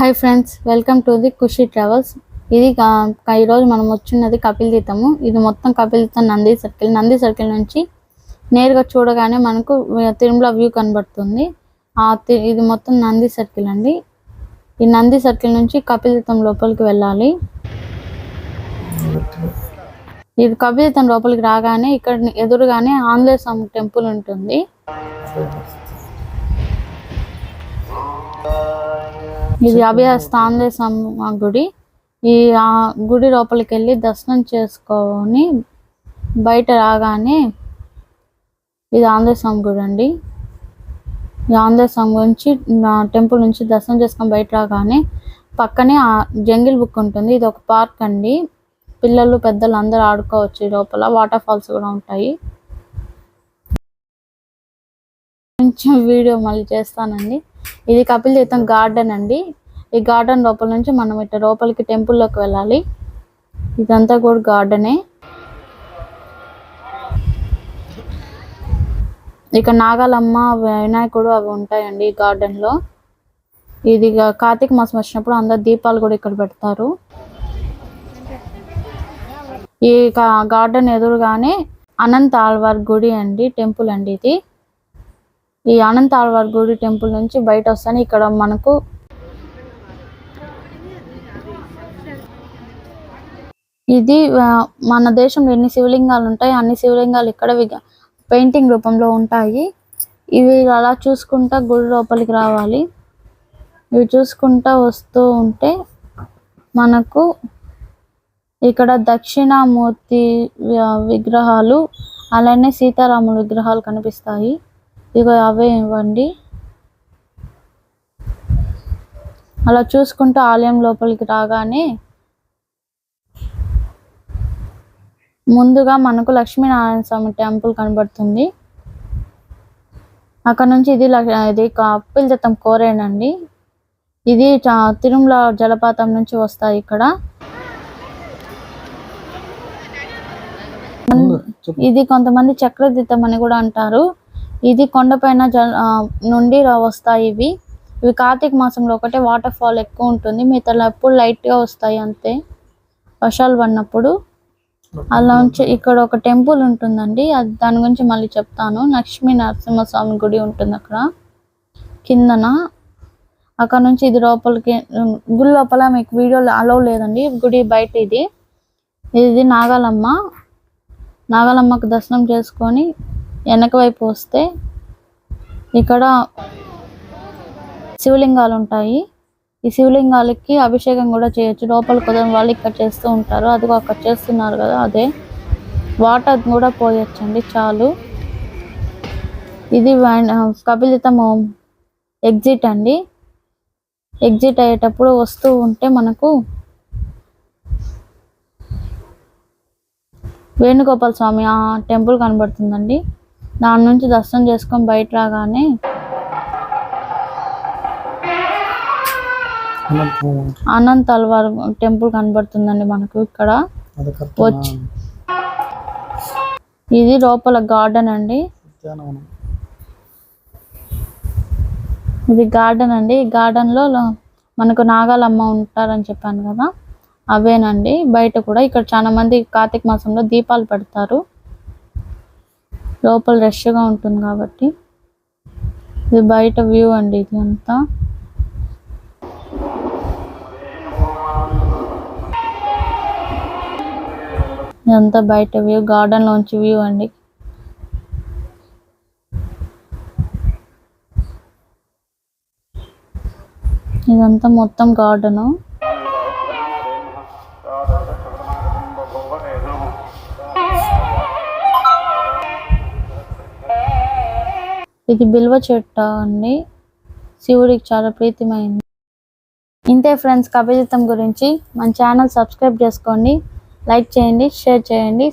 Hi friends welcome to the Khushi travels ఇది ఈరోజు మనం వచ్చినది కపిల్ తీర్థము. ఇది మొత్తం కపిల్ తీర్థం నంది సర్కిల్ నంది సర్కిల్ నుంచి నేరుగా చూడగానే మనకు తిరుమల వ్యూ కనబడుతుంది. ఆ తి- ఇది మొత్తం నంది సర్కిల్ అండి. ఈ నంది సర్కిల్ నుంచి కపిల్ తీర్థం లోపలికి వెళ్ళాలి. ఇది కపిల్ తీర్థం లోపలికి రాగానే ఇక్కడ ఎదురుగానే ఆంధ్ర స్వామి టెంపుల్ ఉంటుంది. ఇది ఆంజనేయ స్వామి గుడి. ఈ ఆ గుడి లోపలికి వెళ్ళి దర్శనం చేసుకొని బయట రాగానే ఇది ఆంజనేయ స్వామి గుడి అండి. ఈ ఆంజనేయ స్వామి గురించి నా టెంపుల్ నుంచి దర్శనం చేసుకొని బయట రాగానే పక్కనే ఆ జంగిల్ బుక్ ఉంటుంది. ఇది ఒక పార్క్ అండి. పిల్లలు పెద్దలు అందరూ ఆడుకోవచ్చు లోపల. వాటర్ ఫాల్స్ కూడా ఉంటాయి. కొంచెం వీడియో మళ్ళీ చేస్తానండి. ఇది కపిల్ తీర్థం గార్డెన్ అండి. ఈ గార్డెన్ లోపల నుంచి మనం ఇట్లా లోపలికి టెంపుల్లోకి వెళ్ళాలి. ఇదంతా కూడా గార్డెనే. ఇక నాగాలమ్మ వినాయకుడు అవి ఉంటాయండి ఈ గార్డెన్లో. ఇది కార్తీక మాసం వచ్చినప్పుడు అందరు దీపాలు కూడా ఇక్కడ పెడతారు. ఈ గార్డెన్ ఎదురుగానే అనంత ఆల్వార్ గుడి అండి టెంపుల్ అండి ఇది. ఈ అనంత ఆళ్వార్ గుడి టెంపుల్ నుంచి బయట వస్తాను. ఇక్కడ మనకు ఇది మన దేశంలో ఎన్ని శివలింగాలు ఉంటాయి అన్ని శివలింగాలు ఇక్కడ పెయింటింగ్ రూపంలో ఉంటాయి. ఇవి అలా చూసుకుంటా గుడి లోపలికి రావాలి. ఇవి చూసుకుంటా వస్తూ ఉంటే మనకు ఇక్కడ దక్షిణామూర్తి విగ్రహాలు అలానే సీతారాముల విగ్రహాలు కనిపిస్తాయి. ఇగో అవే ఇవ్వండి. అలా చూసుకుంటూ ఆలయం లోపలికి రాగానే ముందుగా మనకు లక్ష్మీనారాయణ స్వామి టెంపుల్ కనబడుతుంది. అక్కడ నుంచి ఇది ఇది కపిల్ దత్తం కోరేనండి. ఇది తిరుమల జలపాతం నుంచి వస్తాయి ఇక్కడ. ఇది కొంతమంది చక్రతీర్థం అని కూడా అంటారు. ఇది కొండపైన జల నుండి వస్తాయి ఇవి. ఇవి కార్తీక మాసంలో ఒకటే వాటర్ ఫాల్ ఎక్కువ ఉంటుంది. మిగతా ఎప్పుడు లైట్గా వస్తాయి అంతే. వర్షాలు పడినప్పుడు. అలా ఉంచి ఇక్కడ ఒక టెంపుల్ ఉంటుందండి. అది దాని గురించి మళ్ళీ చెప్తాను. లక్ష్మీ నరసింహస్వామి గుడి ఉంటుంది అక్కడ. కిందన. అక్కడ నుంచి ఇది లోపలికి గుడి లోపల మీకు వీడియో అలౌ లేదండి. గుడి బయట ఇది. ఇది నాగాలమ్మ. నాగాలమ్మకు దర్శనం చేసుకొని వెనక వైపు వస్తే ఇక్కడ శివలింగాలు ఉంటాయి. ఈ శివలింగాలకి అభిషేకం కూడా చేయొచ్చు. లోపల కుదరని వాళ్ళు ఇక్కడ చేస్తూ ఉంటారు. అది అక్కడ చేస్తున్నారు కదా అదే. వాటర్ కూడా పోయొచ్చండి చాలు. ఇది వా- కపిలితము ఎగ్జిట్ అండి. ఎగ్జిట్ అయ్యేటప్పుడు వస్తూ ఉంటే మనకు వేణుగోపాల స్వామి ఆ టెంపుల్ కనబడుతుందండి. దాని నుంచి దర్శనం చేసుకొని బయట రాగానే అనంత్ అల్వార్ టెంపుల్ కనబడుతుందండి మనకు ఇక్కడ. వచ్చి. ఇది లోపల గార్డెన్ అండి. ఇది గార్డెన్ అండి. ఈ గార్డెన్లో లో మనకు నాగాలమ్మ ఉంటారని చెప్పాను కదా. అవేనండి. బయట కూడా ఇక్కడ చాలా మంది కార్తీక మాసంలో దీపాలు పెడతారు. లోపల రష్గా ఉంటుంది కాబట్టి ఇది బయట వ్యూ అండి ఇది అంతా ఇదంతా బయట వ్యూ గార్డెన్ లోంచి వ్యూ అండి ఇదంతా మొత్తం గార్డెను ఇది బిల్వ చెట్టు అండి. శివుడికి చాలా ప్రీతిమైంది. ఇంతే ఫ్రెండ్స్ కపిజితం గురించి మన ఛానల్ సబ్స్క్రైబ్ చేసుకోండి. లైక్ చేయండి షేర్ చేయండి.